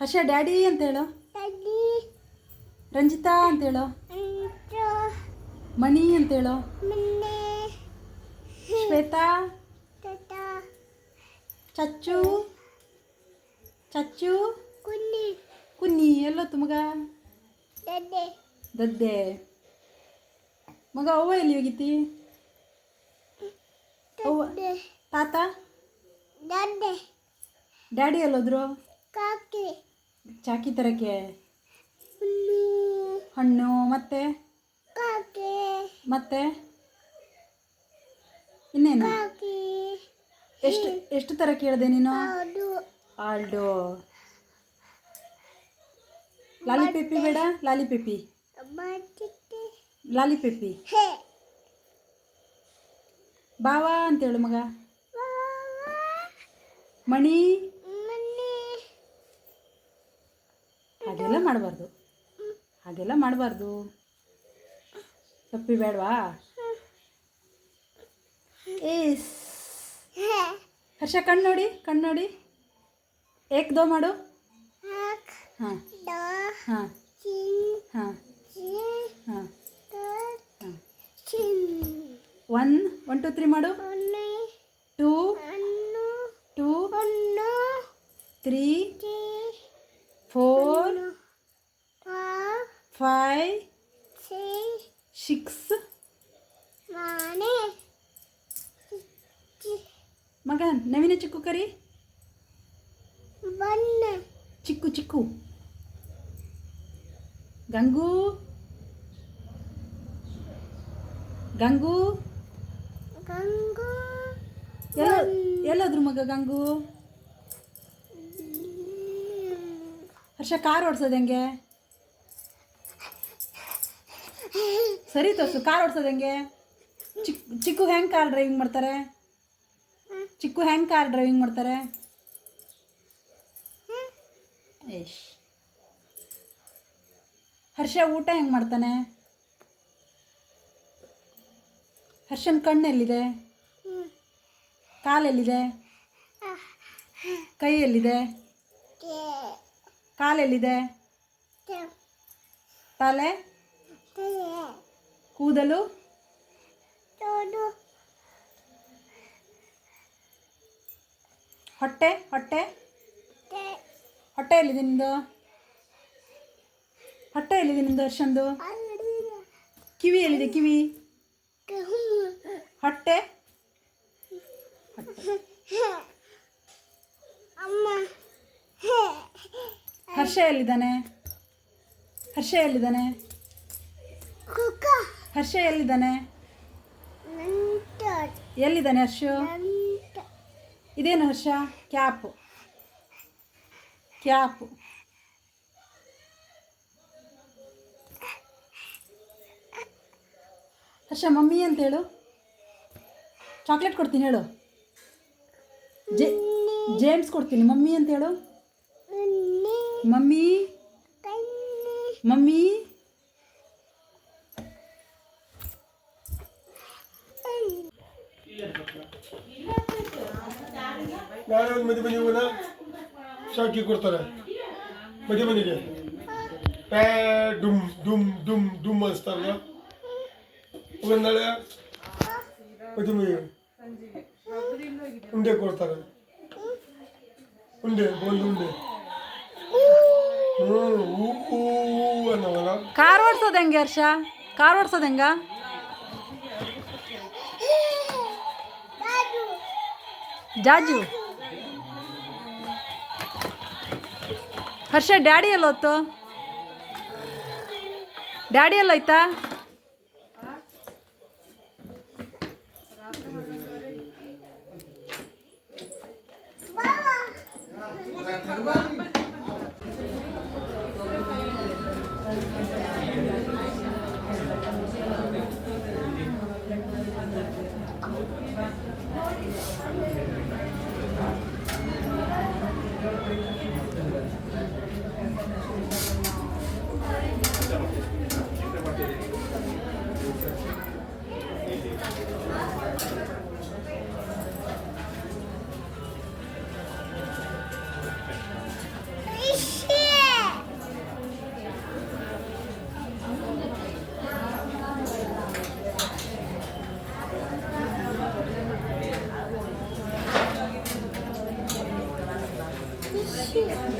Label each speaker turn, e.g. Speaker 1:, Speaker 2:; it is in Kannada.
Speaker 1: ಹರ್ಷ ಡ್ಯಾಡಿ ಅಂತ ಹೇಳು. ರಂಜಿತಾ ಅಂತ ಹೇಳು. ಮಣಿ ಅಂತ ಹೇಳು. ಶ್ವೇತಾ. ಚಚ್ಚು. ಚಚ್ಚು. ಕುನ್ನಿ. ಕುನ್ನಿ ಎಲ್ಲೋ ಮಗ? ದದ್ದೆ. ಮಗ ಅವ್ವ ಎಲ್ಲಿ ಹೋಗಿತಿ? ಅವ್ವ ತಾತ? ಡ್ಯಾಡಿ ಎಲ್ಲೋದ್ರು? ಚಾಕಿ ತರಕ್ಕೆ? ಹಣ್ಣು. ಮತ್ತೆ? ಮತ್ತೆ? ಇನ್ನೇನು? ಎಷ್ಟು ಎಷ್ಟು ಥರ ಕೇಳಿದೆ ನೀನು? ಆಲ್ಡು ಲಾಲಿಪೆಪ್ಪಿ ಬೇಡ ಲಾಲಿಪೆಪ್ಪಿ ಲಾಲಿಪೆಪ್ಪಿ ಬಾವಾ ಅಂತೇಳು ಮಗ. ಮಣಿ. ಹಾಗೆಲ್ಲ ಮಾಡಬಾರ್ದು. ಹಾಗೆಲ್ಲ ಮಾಡಬಾರ್ದು. ತಪ್ಪಿ ಬೇಡವಾ? ಏಸ್. ಹರ್ಷ ಕಣ್ಣು ನೋಡಿ ಕಣ್ಣು ನೋಡಿ. ಏಕ್ ದೋ ಮಾಡು. ಹಾಂ. ಹಾಂ. ಹಾಂ. ಹಾಂ. ಹಾಂ. ಒನ್ ಒನ್ ಟು ತ್ರೀ ಮಾಡು two two three four five six ಮಗ ನವೀನ ಚಿಕ್ಕು ಕರಿ. ಚಿಕ್ಕು ಚಿಕ್ಕು. ಗಂಗು. ಗಂಗು. ಎಲ್ಲ ಎಲ್ಲೋದ್ರು ಮಗ ಗಂಗು? ಹರ್ಷ ಕಾರ್ ಓಡಿಸೋದು ಹೆಂಗೆ? ಸರಿ ತೋರ್ಸು ಕಾರ್ ಹೆಂಗೆ? ಚಿಕ್, ಚಿಕ್ಕು ಹೆಂಗೆ ಕಾರ್ ಡ್ರೈವಿಂಗ್ ಮಾಡ್ತಾರೆ? ಚಿಕ್ಕು ಹೆಂಗೆ ಕಾರ್ ಡ್ರೈವಿಂಗ್ ಮಾಡ್ತಾರೆ? ಹರ್ಷ ಊಟ ಹೆಂಗೆ ಮಾಡ್ತಾನೆ? ಹರ್ಷನ ಕಣ್ಣು ಎಲ್ಲಿದೆ? ಕಾಲೆಲ್ಲಿದೆ ಕೈ ಎಲ್ಲಿದೆ? ಕಾಲೆಲ್ಲಿದೆ ತಲೆ? ಕೂದಲು? ಹೊಟ್ಟೆ ಹೊಟ್ಟೆ? ಹೊಟ್ಟೆ. ಎಲ್ಲಿದೆ ನಿಂದು? ಹೊಟ್ಟೆ ಎಲ್ಲಿದೆ ನಿಮ್ದು ಅರ್ಷಂದು ಕಿವಿ ಎಲ್ಲಿದೆ ಕಿವಿ? ಹೊಟ್ಟೆ? ಹರ್ಷ ಎಲ್ಲಿದ್ದಾನೆ? ಹರ್ಷ ಎಲ್ಲಿದ್ದಾನೆ? ಹರ್ಷ ಎಲ್ಲಿದ್ದಾನೆ? ಎಲ್ಲಿದ್ದಾನೆ ಹರ್ಷ? ಇದೇನು Harsha? Cap. Cap. Harsha, mummy ಅಂತ ಹೇಳು. ಚಾಕ್ಲೇಟ್ ಕೊಡ್ತೀನಿ ಹೇಳು. ಜೇಮ್ಸ್ ಕೊಡ್ತೀನಿ. ಮಮ್ಮಿ ಅಂತ ಹೇಳು. ಮಮ್ಮಿ ಮಮ್ಮಿ
Speaker 2: ಒಂದು ಮದುವೆ ಮನೆಯವನ್ನ ಶಾಕಿ ಕೊಡ್ತಾರೆ. ಮದುವೆ ಮನೆಗೆ. ಪ್ಯಾ ಡುಮ್ ಡುಮ್ ಡುಮ್ ಡುಮ್ ಅನ್ಸ್ತಾರಲ್ಲ. ಒಂದಾಳೆ ಮದುವೆ ಮನೆಗೆ. ಉಂಡೆ ಕೊಡ್ತಾರೆ. ಉಂಡೆ ಒಂದು ಉಂಡೆ. ಹ್ಞೂ ಹೂ ಹೂ ಅನ್ನೋವಲ್ಲ.
Speaker 1: ಕಾರ್ ಓಡ್ಸೋದು ಹೆಂಗೆ ಹರ್ಷ? ಕಾರ್ ಓಡ್ಸೋದು ಹೆಂಗ? ಜಾಜು ಹರ್ಷ ಡ್ಯಾಡಿ ಎಲ್ಲೋತು ಡ್ಯಾಡಿ ಎಲ್ಲೋಯ್ತಾ ಆಯ್ತಾ cheese.